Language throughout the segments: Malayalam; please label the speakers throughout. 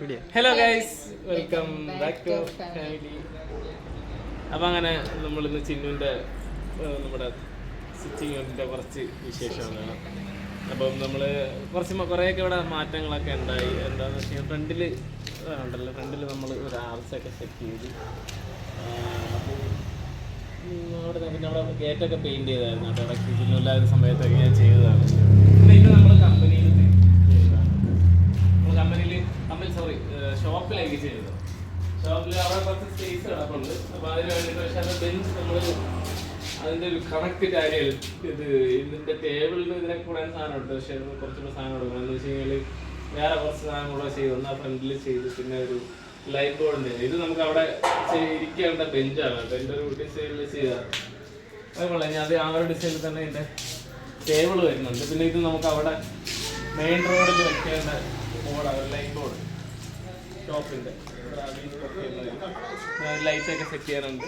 Speaker 1: Hello guys welcome back to family അപ്പം അങ്ങനെ നമ്മൾ ഇന്ന് ചിന്നുവിന്റെ നമ്മുടെ സ്റ്റിച്ചിങ്ങിന്റെ കുറച്ച് വിശേഷമാണ് അപ്പം നമ്മൾ കുറച്ച് കുറേയൊക്കെ ഇവിടെ മാറ്റങ്ങളൊക്കെ ഉണ്ടായി. എന്താണെന്ന് വെച്ച് കഴിഞ്ഞാൽ ഫ്രണ്ടിൽ ഉണ്ടല്ലോ. ഫ്രണ്ടിൽ നമ്മൾ ഒരു ആർച്ചൊക്കെ സെറ്റ് ചെയ്ത്. അവിടെ പിന്നെ അവിടെ ഗേറ്റൊക്കെ പെയിന്റ് ചെയ്തായിരുന്നു. കേട്ടോ ഇടയ്ക്ക് ചിന്നില്ലാത്ത സമയത്തൊക്കെ ഞാൻ ചെയ്തതാണ്. പിന്നെ ഇത് നമ്മൾ ഷോപ്പിലേക്ക് ചെയ്തത് ഷോപ്പിൽ അവിടെ കുറച്ച് സ്പേസ് കിടപ്പുണ്ട്. അപ്പോൾ അതിന് വേണ്ടിയിട്ട് പക്ഷേ ബെഞ്ച് നമ്മൾ അതിന്റെ ഒരു കണക്ട് കാര്യം ഇത് ഇതിന്റെ ടേബിളിന് ഇതിനെ കൂടെ സാധനം ഉണ്ട് പക്ഷേ കുറച്ചുകൂടെ സാധനം കൊടുക്കണം. എന്ന് വെച്ച് കഴിഞ്ഞാൽ വേറെ കുറച്ച് സാധനം കൂടെ ചെയ്ത്. ഒന്ന് ഫ്രണ്ടിൽ ചെയ്ത്. പിന്നെ ഒരു ലൈറ്റ് ബോർഡിന്റെ ഇത് നമുക്ക് അവിടെ ഇരിക്കേണ്ട ബെഞ്ചാണ് എന്റെ ഒരു ഡിസൈനിൽ ചെയ്താണ് അതുപോലെ ഞാൻ അത് ആ ഒരു ഡിസൈനിൽ തന്നെ ഇതിന്റെ ടേബിൾ വരുന്നുണ്ട്. പിന്നെ ഇത് നമുക്ക് അവിടെ മെയിൻ റോഡിൽ വെക്കേണ്ട ബോർഡാണ് ലൈറ്റ് ബോർഡ് ഷോപ്പിന്റെ ലൈറ്റ് ഒക്കെ സെറ്റ് ചെയ്യാനുണ്ട്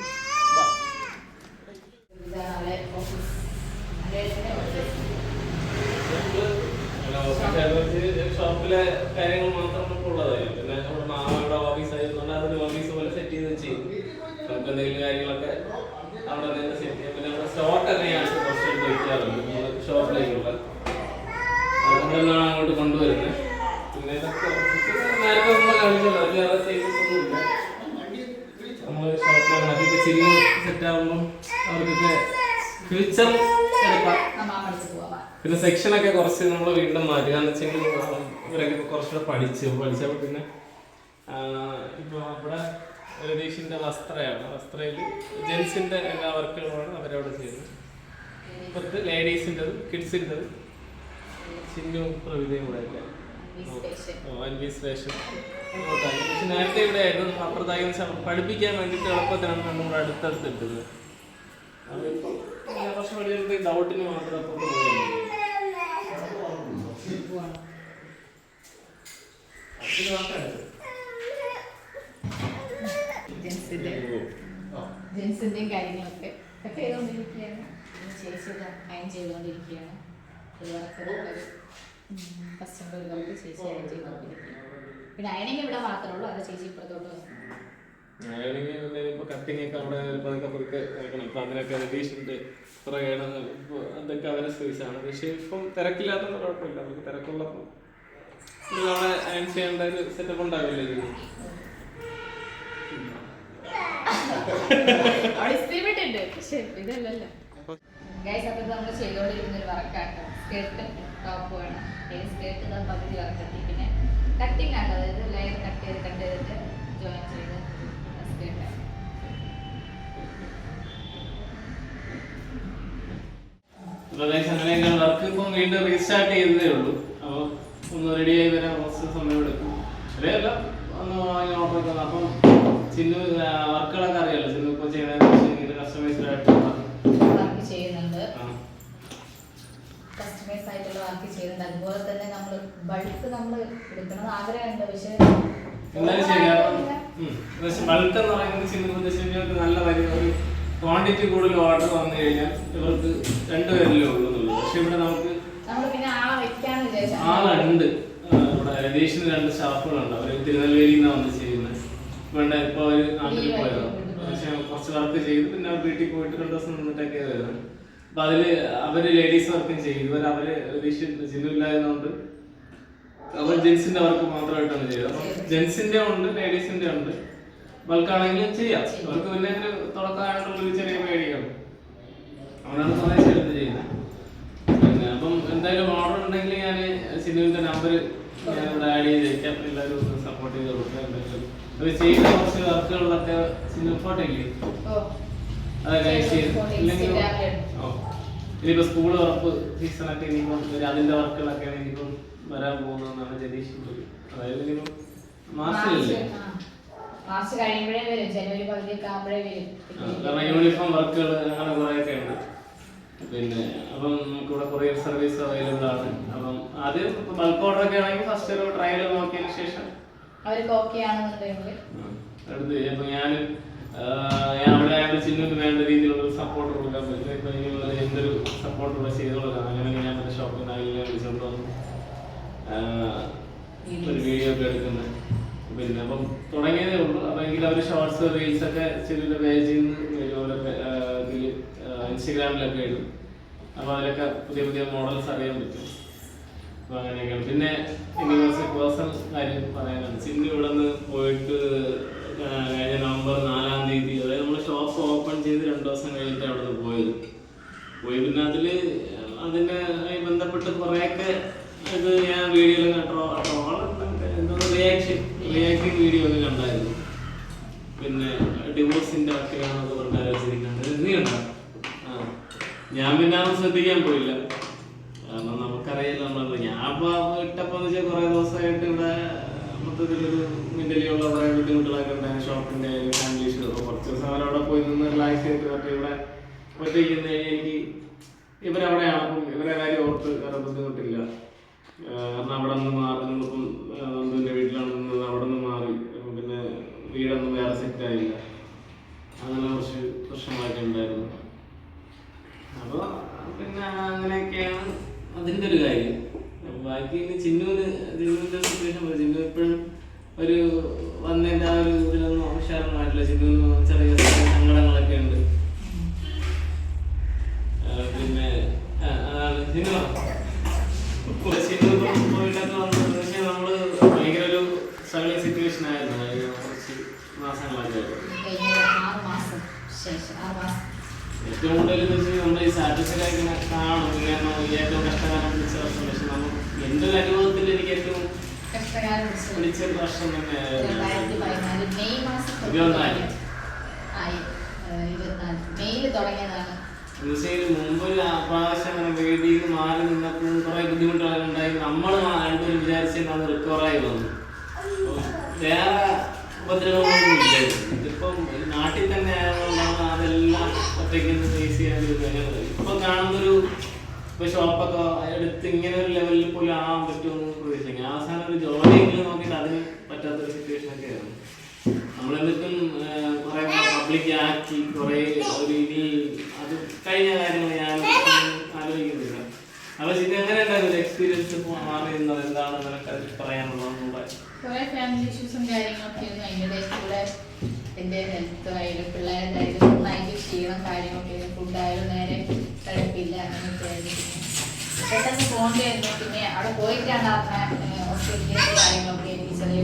Speaker 2: ഓഫീസ്
Speaker 1: ഷോപ്പിലെ കാര്യങ്ങൾ മാത്രം നമുക്ക് ഉള്ളതായിരുന്നു പിന്നെ നമ്മുടെ മാമയുടെ ഓഫീസ് ആയതുകൊണ്ട് അതൊരു ഓഫീസ് പോലെ സെറ്റ് ചെയ്ത് ചെയ്യും. നമുക്ക് എന്തെങ്കിലും കാര്യങ്ങളൊക്കെ അവിടെ നിന്ന് സെറ്റ് ചെയ്യാം. പിന്നെ നമ്മുടെ സ്റ്റോക്ക് എങ്ങനെയാണ് കുറച്ച് വയ്ക്കാറുണ്ട് ഷോപ്പിലേക്കുള്ള. അതുകൊണ്ടാണ് അങ്ങോട്ട് കൊണ്ടുവരുന്നത് പിന്നെ ഇതൊക്കെ നേരത്തെ നമ്മൾ കാണിച്ചല്ലോ സെക്ഷൻ ചെയ്തിട്ടൊന്നുമില്ല നമ്മൾ പിന്നെ കുറച്ച് നമ്മൾ വീണ്ടും മാറ്റുക. എന്ന് ഇവരൊക്കെ കുറച്ചുകൂടെ പഠിച്ചു. പഠിച്ചപ്പോൾ പിന്നെ ഇപ്പൊ അവിടെ രതീഷിന്റെ വസ്ത്രയാണ്. വസ്ത്രയിൽ ജെൻസിന്റെ എല്ലാ വർക്കുകളുമാണ് അവരവിടെ ചെയ്യുന്നത്. ഇപ്പുറത്ത് ലേഡീസിന്റെതും കിഡ്സിന്റെതും ചിന്നും പ്രവിധയും കൂടെ പക്ഷെ നേരത്തെ ഇവിടെ ആയിരുന്നു അപ്രദായം പഠിപ്പിക്കാൻ വേണ്ടിയിട്ട് എളുപ്പത്തിനാണ് നമ്മൾ അടുത്തടുത്ത് ഇട്ടത്. വർഷം പഠിച്ചിട്ട് ഡൗട്ടിന് മാത്രം അപ്പുറത്ത്
Speaker 2: ജെൻസിന്റെയും കാര്യങ്ങളൊക്കെ കട്ട് ചെയ്തുകൊണ്ടിരിക്കുകയാണ് ചേച്ചി അയൺ ചെയ്തുകൊണ്ടിരിക്കുകയാണ് കസ്റ്റമർ നമുക്ക് ചേച്ചി അയൺ ചെയ്ത് പിന്നെ അയണിങ് ഇവിടെ മാത്രമേ ഉള്ളൂ അത് ചേച്ചി ഇപ്പുറത്തോട്ട് വന്നു?
Speaker 1: അങ്ങനെയാണെങ്കിൽ ഇപ്പൊ കട്ടിങ് ഒക്കെ അവിടെ പതുക്കെ പതുക്കെ വെക്കണം ഇപ്പൊ അതിനൊക്കെ രതീഷിന്റെ പുറകെയാണ് ഇപ്പൊ അതൊക്കെ അവരെ സ്പേസാണ് പക്ഷെ ഇപ്പം തിരക്കില്ലാത്ത കുഴപ്പമില്ല. നമുക്ക് തിരക്കുള്ളപ്പോൾ ഇത് അവിടെ അയൺ ചെയ്യേണ്ട ഒരു സെറ്റപ്പ് ഉണ്ടാവില്ല ഇതിന്?
Speaker 2: അവിടെ ഇസ്തിരിപ്പെട്ട് ഉണ്ട്. പക്ഷെ ഇതല്ലല്ലോ. ഗൈസ് അപ്പോൾ നമ്മൾ ചെയ്തുകൊണ്ടിരിക്കുന്ന ഒരു വർക്കാട്ടോ സ്കേർട്ടും ടോപ്പും വേണം. ഏത് സ്കേർട്ട് ഇതാ പകുതി വർക്കെത്തി പിന്നെ കട്ടിങ് ആണ്. അതായത് ലെയർ കട്ട് ചെയ്ത് കട്ട് ചെയ്തിട്ട് ജോയിൻ ചെയ്ത് സ്കേർട്ട്
Speaker 1: അങ്ങനെ വർക്ക് ഇപ്പം വീണ്ടും റീസ്റ്റാർട്ട് ചെയ്തതേ ഉള്ളൂ. അപ്പോൾ ഒന്ന് റെഡിയായി വരാൻ കുറച്ച് സമയം എടുക്കും ശരിയല്ല. ഒന്ന് ഓർഡർ അപ്പം ചിന്നു വർക്കുകളൊക്കെ അറിയാലോ. ചിന്നു ഇപ്പോൾ ചെയ്യുന്ന കസ്റ്റമൈസ്ഡ് ആയിട്ടുള്ള
Speaker 2: വർക്ക് ചെയ്യുന്നുണ്ട്
Speaker 1: ആ.
Speaker 2: കസ്റ്റമൈസ് ആയിട്ടുള്ള വർക്ക് ചെയ്യുന്നുണ്ട്. അതുപോലെ തന്നെ നമ്മൾ ബൾക്ക് നമ്മൾ എടുക്കണം ആഗ്രഹമുണ്ട്. പക്ഷേ
Speaker 1: എന്തായാലും ശരി കാരണം പക്ഷെ ബൾക്ക് എന്ന് പറയുന്നത് ഉദ്ദേശിച്ചവർക്ക് നല്ല വലിയ ഒരു ക്വാണ്ടിറ്റി കൂടുതൽ ഓർഡർ വന്നു കഴിഞ്ഞാൽ ഇവർക്ക് രണ്ടുപേരല്ലേ ഉള്ളൂ എന്നുള്ളത്. പക്ഷെ ഇവിടെ നമുക്ക് ആളുണ്ട്. ഇവിടെ രതീഷിന് രണ്ട് സ്റ്റാഫുകളുണ്ട്. അവർ തിരുനെൽവേലിയിൽ നിന്നാണ് വന്ന് ചെയ്യുന്നത്. വേണ്ട ഇപ്പോൾ അവർ നാട്ടിൽ പോയതാണ് പക്ഷെ കുറച്ച് വർക്ക് ചെയ്ത് പിന്നെ അവർ വീട്ടിൽ പോയിട്ട് രണ്ട് ദിവസം നിന്നിട്ടൊക്കെ വരുന്നത് അപ്പൊ അതിൽ അവർ ലേഡീസ് വർക്കും ചെയ്യും. ഇവർ അവർ രതീഷ് ചിഹ്നമില്ലായതുകൊണ്ട് അവർ ജെൻസിന്റെ വർക്ക് മാത്രമായിട്ടാണ് ചെയ്തത്. അപ്പൊ ജെൻസിന്റെ ഉണ്ട് ലേഡീസിന്റെ ഉണ്ട്. ബൾക്കാണെങ്കിലും ചെയ്യാം. അവർക്ക് പിന്നെ ഒരു തുടക്കമായിട്ടുള്ള ഒരു ചെറിയ പേടിയാണ്. അവനാണ് സ്വദേശം എടുത്ത് ചെയ്യുന്നത്. പിന്നെ അപ്പം എന്തായാലും ഓർഡർ ഉണ്ടെങ്കിൽ ഞാൻ സിനിമയുടെ നമ്പർ ഞാൻ ഇവിടെ ആഡ് ചെയ്ത് വെക്കാം. എല്ലാവരും ഒന്ന് സപ്പോർട്ട് ചെയ്ത് കൊടുക്കാം എന്തെങ്കിലും അവർ ചെയ്യുന്ന കുറച്ച് വർക്കുകളിലൊക്കെ സിനിമ ഫോട്ടോ ഇല്ലേ അതൊക്കെ ഇല്ലെങ്കിൽ ഇനിയിപ്പോ സ്കൂൾ ഉറപ്പ് സീസണൊക്കെ ഇനിയിപ്പം ഇനിയിപ്പോ അതിന്റെ വർക്കുകളൊക്കെയാണ് ഇനിയിപ്പം വരാൻ പോകുന്നതെന്നാണ് ജനീഷ് അതായത് ഇനിയിപ്പം.
Speaker 2: മാർച്ച് കഴിയുമ്പോഴേ വരും ജനുവരി പകുതിയൊക്കെ ആകുമ്പോഴേ വരും.
Speaker 1: കാരണം യൂണിഫോം വർക്കുകൾ അങ്ങനെ കുറേയൊക്കെ ഉണ്ട്. പിന്നെ അപ്പം നമുക്കിവിടെ കൊറിയർ സർവീസ് അവൈലബിൾ ആണ്. അപ്പം ആദ്യം ബൾക്ക് ഓർഡർ ഒക്കെ ആണെങ്കിൽ ഫസ്റ്റ് ഒരു ട്രയൽ നോക്കിയതിന് ശേഷം
Speaker 2: അവർക്ക് ഓക്കെ ആണെന്നുണ്ടെങ്കിൽ.
Speaker 1: എടുത്ത് ഞാൻ ഞാൻ അവിടെ ആയിട്ട് ചിഹ്നത്തിന് വേണ്ട ഒരു സപ്പോർട്ട് കൊടുക്കാൻ പറ്റും എന്തൊരു സപ്പോർട്ട് കൂടെ ചെയ്ത് കൊടുക്കാം അങ്ങനെ ഞാൻ എന്റെ ഷോപ്പിൽ നിന്ന് അതിൽ വിളിച്ചുകൊണ്ട് വന്നു. ഒരു വീഡിയോ ഒക്കെ എടുക്കുന്നത് പിന്നെ അപ്പം തുടങ്ങിയതേ ഉള്ളൂ. അപ്പൊ എങ്കിലും അവർ ഷോർട്സ് റീൽസ് ഒക്കെ ചെറിയ പേജിൽ നിന്ന് ഇൻസ്റ്റഗ്രാമിലൊക്കെ ഇടും. അപ്പൊ അതിലൊക്കെ പുതിയ പുതിയ മോഡൽസ് അറിയാൻ പറ്റും. അപ്പൊ അങ്ങനെയൊക്കെയാണ്. പിന്നെ എനിക്ക് കുറച്ച് പേഴ്സണൽ കാര്യം പറയാനാണ് സിന്ധു ഇവിടെ നിന്ന് പോയിട്ട് കഴിഞ്ഞ നവംബർ നാലാം പോയത് പോയി പിന്നെ അതിൽ അതിന്റെ ബന്ധപ്പെട്ട് കുറേയൊക്കെ ഇത് ഞാൻ വീഡിയോയിൽ എന്തോ റിയാക്ഷൻ റിയാക്ഷൻ വീഡിയോ ഒക്കെ കണ്ടായിരുന്നു. പിന്നെ ഡിവോഴ്സിന്റെ വക്കിലാണെന്നൊക്കെ പറഞ്ഞാലോചിച്ചിരിക്കുന്നത് നീ ഉണ്ടോ ആ. ഞാൻ പിന്നെ അത് ശ്രദ്ധിക്കാൻ പോയില്ല. കാരണം നമുക്കറിയില്ല നമ്മൾ ഞാൻ അപ്പോൾ ഇട്ടപ്പോ എന്ന് വെച്ചാൽ കുറേ ദിവസമായിട്ട് ഇവിടെ മൊത്തത്തിലൊരു മെന്റലിയുള്ള കുറെ ബുദ്ധിമുട്ടുകളൊക്കെ ഉണ്ടായിരുന്നു. ഷോപ്പിന്റെ ഫാമിലി ഇഷ്യൂ കുറച്ച് ദിവസം അവരവിടെ പോയി നിന്ന് റിലാക്സ് ചെയ്ത് മറ്റേ ഇവിടെ ഒറ്റയ്ക്കുന്ന എനിക്ക് ഇവരെ കാര്യം ഓർത്ത് വേറെ ബുദ്ധിമുട്ടില്ല. കാരണം അവിടെ നിന്ന് മാറി നിന്നിപ്പം എന്റെ വീട്ടിലാണ് നിന്നത് അവിടെ നിന്ന് മാറി. പിന്നെ വീടൊന്നും വേറെ സെറ്റ് ആയില്ല. അങ്ങനെ കുറച്ച് പ്രശ്നങ്ങളൊക്കെ ഉണ്ടായിരുന്നു. അപ്പോൾ പിന്നെ അങ്ങനെയൊക്കെയാണ് അതിന്റെ ഒരു കാര്യം. ബാക്കി ഇനി ചിന്നുവിന് ചിന്നുവിന്റെ സിറ്റുവേഷൻ പോലെ ചിന്നു ഇപ്പോഴും ഒരു വന്നതിന്റെ ആ ഒരു ഇതിലൊന്നും ഉഷാറൊന്നുമായിട്ടില്ല ചിന്നുവിന് ചിന്നു ചെറിയ സങ്കടങ്ങളൊക്കെ ഉണ്ട് ആ, പിന്നെ ആ, അതാണ് ചിന്നു ഇപ്പൊ ചിന്നു ഇപ്പം പോയിട്ടൊക്കെ വന്നത് പക്ഷേ നമ്മൾ ഭയങ്കര ഒരു സ്ട്രഗിളിങ് സിറ്റുവേഷൻ ആയിരുന്നു കഴിഞ്ഞ കുറച്ച് മാസങ്ങളൊക്കെ ആയിട്ട്
Speaker 2: കഴിഞ്ഞ ആറ് മാസം ശേഷം ആറ് മാസം
Speaker 1: ഏറ്റവും കൂടുതൽ നമ്മൾ ഈ സ്റ്റാറ്റസിൽ ഇങ്ങനെ കാണും കാരണം ഏറ്റവും കഷ്ടകാലം പിടിച്ച വർഷം പക്ഷെ നമുക്ക് എന്റെ ഒരു അനുഭവത്തിൽ എനിക്ക് ഏറ്റവും പിടിച്ച വർഷം
Speaker 2: പതിനാല് മെയ് മാസം
Speaker 1: ഇരുപത്തിനാല്
Speaker 2: മെയ്യിൽ തുടങ്ങിയതാണ്
Speaker 1: എന്നുവെച്ചാൽ മുമ്പ് ആകാശം അങ്ങനെ വേദിയിൽ നിന്ന് മാറി നിന്നപ്പോഴും കുറെ ബുദ്ധിമുട്ടുകളൊക്കെ ഉണ്ടായി. നമ്മൾ രണ്ടുപേരും വിചാരിച്ചാൽ അത് റിക്കവറായി വന്നു. വേറെ ഉപദ്രവങ്ങളൊന്നും ഇല്ലായിരുന്നു. ഇപ്പം നാട്ടിൽ തന്നെ ആയതുകൊണ്ടാണ് അതെല്ലാം ഒറ്റയ്ക്ക് ഫേസ് ചെയ്യാൻ ഇപ്പം കാണുന്നൊരു ഇപ്പൊ ഷോപ്പൊക്കെ എടുത്ത് ഇങ്ങനെ ഒരു ലെവലിൽ പോലും ആവാൻ പറ്റുമെന്ന് പ്രതീക്ഷിക്കാം അവസാനം ഒരു ജോലിയെങ്കിലും നോക്കിയിട്ട് അതിന് പറ്റാത്തൊരു സിറ്റുവേഷൻ ഒക്കെ ആയിരുന്നു നമ്മൾ എന്നിട്ടും കുറെ പബ്ലിക് ആക്കി കുറേ ഒരു ഇനി അത് കഴിഞ്ഞ കാര്യങ്ങൾ ഞാൻ ആലോചിക്കുന്നില്ല. അപ്പൊ ഇത് എങ്ങനെ ഉണ്ടായിരുന്നു എക്സ്പീരിയൻസ് മാറി നിന്നത്? എന്താണ്
Speaker 2: കുറെ ഫാമിലി ഇഷ്യൂസും കാര്യങ്ങളൊക്കെ ആയിരുന്നു. അതിന്റെ ഇടയിൽ കൂടെ എന്റെ ഹെൽത്ത് ആയാലും പിള്ളേരുടെ ആയാലും നന്നായിട്ട് ക്ഷീണം കാര്യങ്ങളൊക്കെ ആയിരുന്നു. ഫുഡായാലും നേരെ കിടപ്പില്ല അങ്ങനെയൊക്കെ ആയിരുന്നു. പെട്ടെന്ന് പോകേണ്ടിയായിരുന്നു പിന്നെ അവിടെ പോയിട്ടാണ് അറിഞ്ഞ ഹോസ്പിറ്റലിന്റെ കാര്യങ്ങളൊക്കെ എനിക്ക് ചെറിയ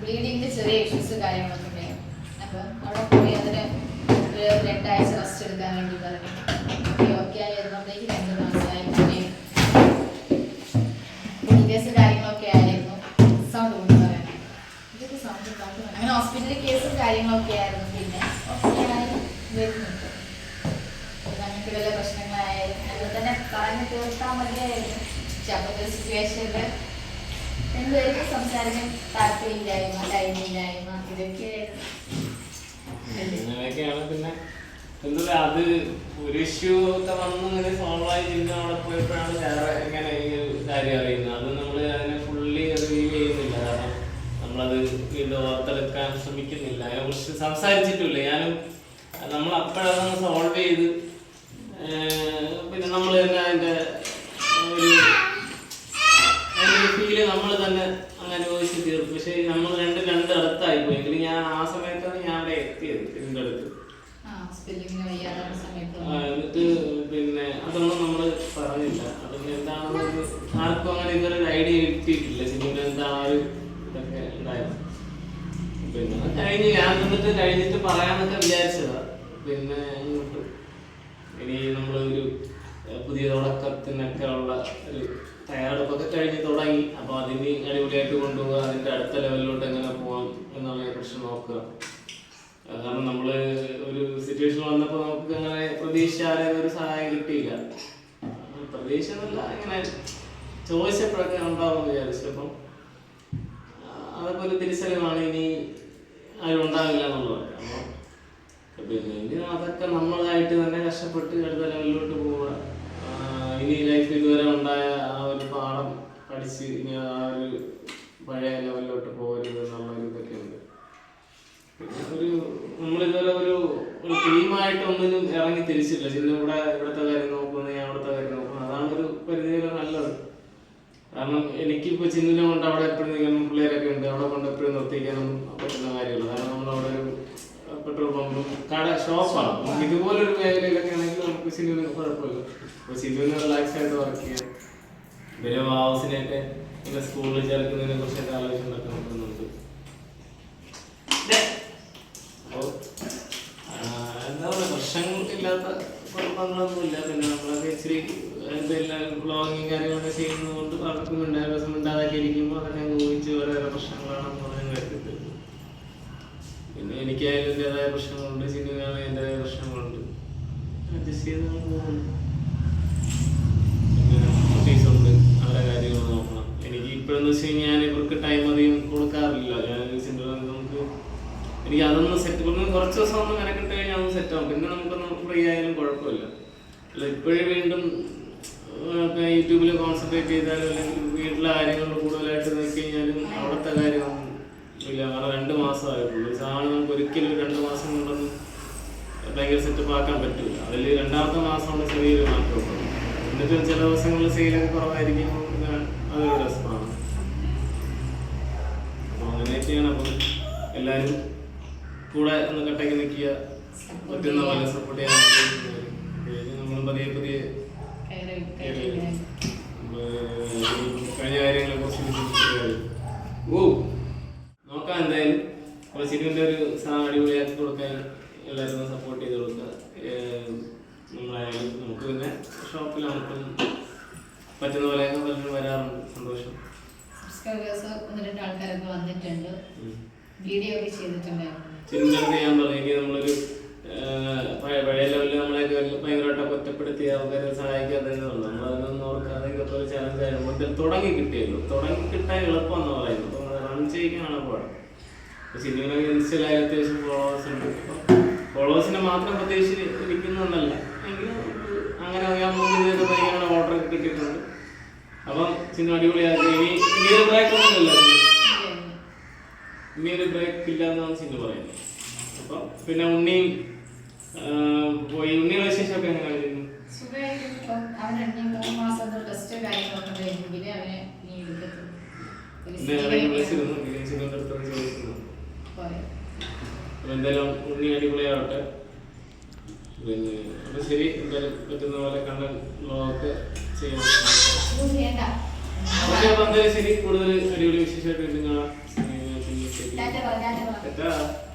Speaker 2: ബ്ലീഡിങ്ങിന്റെ ചെറിയ ഇഷ്യൂസ് കാര്യങ്ങളൊക്കെ ഉണ്ടായിരുന്നു അപ്പോൾ അവിടെ പോയി അതിന് ഒരു രണ്ടാഴ്ച റെസ്റ്റ് എടുക്കാൻ വേണ്ടി പറഞ്ഞു. ഓക്കെ ആയി വരുമ്പോഴത്തേക്ക് രണ്ട് മാസമായി. ഡീറ്റെയിൽസ് കാര്യങ്ങളൊക്കെ ആയിരുന്നു. സൗണ്ട് കൊണ്ട് പറയാൻ ഇതൊക്കെ സൗണ്ട് അങ്ങനെ ഹോസ്പിറ്റലിൽ കേസും കാര്യങ്ങളൊക്കെ ആയിരുന്നു. പിന്നെ ഓക്കെ ആയി വരുന്നുണ്ട് അങ്ങനത്തെ വല്ല പ്രശ്നങ്ങളായാലും. ഞങ്ങൾ തന്നെ പറഞ്ഞു തീർത്താൽ മതിയായിരുന്നു പക്ഷെ അപ്പോഴത്തെ സിറ്റുവേഷനിൽ
Speaker 1: ആയി പോയപ്പോഴാണ് അറിയുന്നത്. നമ്മൾ അതിനെ റിവീൽ ചെയ്യുന്നില്ല. സംസാരിച്ചിട്ടില്ല. ഞാനും നമ്മൾ അപ്പോഴതൊന്ന് സോൾവ് ചെയ്ത് ഏർ പിന്നെ നമ്മൾ തന്നെ അതിന്റെ ഒരു ഫീൽ നമ്മൾ തന്നെ അങ്ങ് അനുഭവിച്ച് തീർക്കും പക്ഷെ നമ്മൾ രണ്ട് രണ്ട് അടുത്തായി പോയി എങ്കിലും ഞാൻ ആ സമയത്താണ് ഞാൻ അവിടെ എത്തിയത് ഇതിന്റെ അടുത്ത്
Speaker 2: ആ ഹോസ്പിറ്റലിങ്ങനെ വയ്യാത്ത സമയത്ത്
Speaker 1: ആ, എന്നിട്ട് പിന്നെ അതൊന്നും നമ്മൾ പറഞ്ഞില്ല. അതൊന്നും എന്താണെന്ന് ആർക്കും അങ്ങനെ ഇതുവരെ ഒരു ഐഡിയ കിട്ടിയിട്ടില്ല. സിനിമ എന്താണ് ഒരു ഇതൊക്കെ ഉണ്ടായത്. പിന്നെ കഴിഞ്ഞ് ഞാൻ എന്നിട്ട് കഴിഞ്ഞിട്ട് പറയാന്നൊക്കെ വിചാരിച്ചതാ. പിന്നെ ഇങ്ങോട്ട് ഇനി നമ്മളൊരു പുതിയ തുടക്കത്തിനൊക്കെ ഉള്ള ഒരു തയ്യാറെടുപ്പൊക്കെ കഴിഞ്ഞ് തുടങ്ങി. അപ്പൊ അതിന് അടിപൊളിയായിട്ട് കൊണ്ടുപോകുക അതിന്റെ അടുത്ത ലെവലിലോട്ട് എങ്ങനെ പോകാം എന്നുള്ളതിനെ കുറിച്ച് നോക്കുക. കാരണം നമ്മൾ ഒരു സിറ്റുവേഷൻ വന്നപ്പോൾ നമുക്ക് അങ്ങനെ പ്രതീക്ഷിച്ചാലും ഒരു സഹായം കിട്ടിയില്ല. പ്രതീക്ഷ എന്നല്ല ഇങ്ങനെ ചോദിച്ചപ്പോഴൊക്കെ ഉണ്ടാവും വിചാരിച്ചപ്പം ഒരു തിരിച്ചറിവാണ് ഇനി ആരും ഉണ്ടാവില്ല എന്നുള്ളത്. അപ്പം പിന്നെ അതൊക്കെ നമ്മളായിട്ട് തന്നെ കഷ്ടപ്പെട്ട് അടുത്ത ലെവലിലോട്ട് പോവുക. ഇനി ലൈഫിൽ ഇതുവരെ ഉണ്ടായ ആ ഒരു പാഠം പഠിച്ച് ഇനി ആ ഒരു പഴയ ലെവലിലോട്ട് പോകരുത് എന്നുള്ള ഒരു ഒരു നമ്മളിതുവരെ ഒരു ഒരു ടീമായിട്ട് ഒന്നിനും ഇറങ്ങി തിരിച്ചില്ല. ചിന്ന ഇവിടെ ഇവിടുത്തെ കാര്യം നോക്കുന്നു ഞാൻ അവിടുത്തെ കാര്യം നോക്കുന്നു അതാണ് ഒരു പരിധി വരെ നല്ലത്. കാരണം എനിക്കിപ്പോ ചിന്നിനെ കൊണ്ട് അവിടെ എപ്പോഴും നിൽക്കണം പിള്ളേരൊക്കെ ഉണ്ട്. അവിടെ കൊണ്ട് എപ്പോഴും നിർത്തിക്കാനും പറ്റുന്ന കാര്യമില്ല. കാരണം നമ്മളവിടെ ഒരു പെട്രോൾ പമ്പും കട ഷോപ്പാണ്. ഇതുപോലൊരു മേഖലയിലൊക്കെ ആണെങ്കിൽ നമുക്ക് സിനിമ കുഴപ്പമില്ല. അപ്പൊ സിനുവിന് റിലാക്സ് ആയിട്ട് വർക്ക് ചെയ്യാം. പിന്നെ ഹൗസിനെയൊക്കെ ഇങ്ങനെ സ്കൂളിൽ ചേർക്കുന്നതിനെ കുറിച്ചൊക്കെ ആലോചനകളൊക്കെ നോക്കുന്നുണ്ട് അപ്പൊ, ആ, എന്താ പറയുക പ്രശ്നങ്ങളില്ലാത്ത കുഴപ്പങ്ങളൊന്നുമില്ല പിന്നെ നമ്മളൊക്കെ ഇച്ചിരി എന്തെല്ലാം ബ്ലോഗിങ് കാര്യങ്ങളൊക്കെ ചെയ്യുന്നതുകൊണ്ട് പലർക്കും ഉണ്ടായ ഉണ്ടാകാതെ ഇരിക്കുമ്പോൾ അതൊക്കെ ഊഹിച്ച് ഓരോരോ പ്രശ്നങ്ങളാണെന്ന് പറഞ്ഞു കരുതിട്ട് പിന്നെ എനിക്കായാലും എന്റെതായ പ്രശ്നങ്ങളുണ്ട് സിനിമയാണ് എന്റെതായ പ്രശ്നങ്ങളുണ്ട്. അഡ്ജസ്റ്റ് ചെയ്ത് നമ്മൾ പോകുന്നു ഇപ്പോഴെന്ന് വെച്ച് കഴിഞ്ഞാൽ ഞാൻ ഇവർക്ക് ടൈം അധികം കൊടുക്കാറില്ല. ഞാൻ സിനിമ നമുക്ക് എനിക്ക് അതൊന്നും സെറ്റ് കുറച്ച് ദിവസം ഒന്ന് മെനക്കെട്ട് കഴിഞ്ഞാൽ ഒന്ന് സെറ്റ് ആവും. പിന്നെ നമുക്കൊന്ന് ഫ്രീ ആയാലും കുഴപ്പമില്ല. അല്ല ഇപ്പോഴും വീണ്ടും യൂട്യൂബിൽ കോൺസെൻട്രേറ്റ് ചെയ്താലും അല്ലെങ്കിൽ വീട്ടിലെ കാര്യങ്ങൾ കൂടുതലായിട്ട് നോക്കി കഴിഞ്ഞാലും അവിടുത്തെ കാര്യമൊന്നും ഇല്ല. കാരണം രണ്ട് മാസമായിട്ടുള്ളൂ. ആയിട്ടുള്ളൂ സാധനം നമുക്ക് ഒരിക്കലും ഒരു രണ്ട് മാസം കൊണ്ടൊന്നും ഭയങ്കര സെറ്റപ്പ് ആക്കാൻ പറ്റില്ല. അതിൽ രണ്ടാമത്തെ മാസമാണ് ചെറിയൊരു മാറ്റം എന്നിട്ട് ചില ദിവസങ്ങളിൽ സെയിലൊക്കെ കുറവായിരിക്കും. അതൊരു രസമാണ്. അപ്പോൾ അങ്ങനെയൊക്കെയാണ് അപ്പം എല്ലാവരും കൂടെ ഒന്ന് കട്ടയ്ക്ക് നിൽക്കുക. പറ്റുന്ന പോലെ സപ്പോർട്ട് ചെയ്യാൻ നമ്മൾ പതിയെ പതിയെ കഴിഞ്ഞ കാര്യങ്ങളെ കുറിച്ച് ഓ നോക്കാം എന്തായാലും. അപ്പോൾ സിനിമന്റെ ഒരു സാധനം അടിപൊളിയാക്കി കൊടുക്കാൻ എല്ലാവരും സപ്പോർട്ട് ചെയ്ത് കൊടുക്കുക. നമ്മളായാലും നമുക്ക് പിന്നെ ഷോപ്പിൽ നമുക്കും പറ്റുന്ന പോലെ പലരും വരാറുണ്ട്. സന്തോഷം.
Speaker 2: സബ്സ്ക്രൈബേഴ്സ് ഒന്ന് രണ്ട് ആൾക്കാരൊക്കെ വന്നിട്ടുണ്ട്. വീഡിയോ ഒക്കെ ചെയ്തിട്ടുണ്ടായിരുന്നു.
Speaker 1: ചിന്തകൾ ഞാൻ തുടങ്ങി നമ്മളൊരു പഴയ ലെവലിൽ നമ്മളെ ഭയങ്കരമായിട്ട് ഒറ്റപ്പെടുത്തി ആൾക്കാരെ സഹായിക്കാതെ നമ്മളതൊന്നും ഓർക്കാതെ ഇതൊക്കെ ഒരു ചലഞ്ച് ആയിരുന്നു. തുടങ്ങി കിട്ടിയല്ലോ തുടങ്ങി കിട്ടാൻ എളുപ്പം എന്ന് പറയുന്നത് അപ്പൊ റൺ ചെയ്യിക്കാനാണ് പാട് സിനിമയിലൊക്കെ ഇൻസ്റ്റയിലായി അത്യാവശ്യം ഫോളോവേഴ്സ് ഉണ്ട്. ഫോളോവേഴ്സിനെ മാത്രം പ്രത്യേകിച്ച് ഇരിക്കുന്നൊന്നല്ല. എങ്കിലും അങ്ങനെ അറിയാൻ പോകുന്ന ഓർഡർ ഒക്കെ കിട്ടിയിട്ടുണ്ട്. അപ്പം സിനിമ അടിപൊളിയാക്കി ഇനി ഇനി ഒരു ഇനി ഒരു ബ്രേക്ക് ഇല്ല എന്നാണ് സിനിമ പറയുന്നത്. അപ്പം പിന്നെ ഉണ്ണിയും പോയി. ഉണ്ണിയുടെ വിശേഷമൊക്കെ എങ്ങനെ ചോദിച്ചിരുന്നു എന്തായാലും ഉണ്ണി അടിപൊളിയാവട്ടെ. പിന്നെ അപ്പം ശരി. എന്തായാലും പറ്റുന്ന പോലെ കണ്ടൻ ഒക്കെ ചെയ്യാം.
Speaker 2: ഒന്നും ചെയ്യണ്ട.
Speaker 1: ഓക്കെ അപ്പം എന്തായാലും ശരി. കൂടുതൽ അടിപൊളി വിശേഷമായിട്ട് വീണ്ടും കാണാം. പിന്നെ ശരി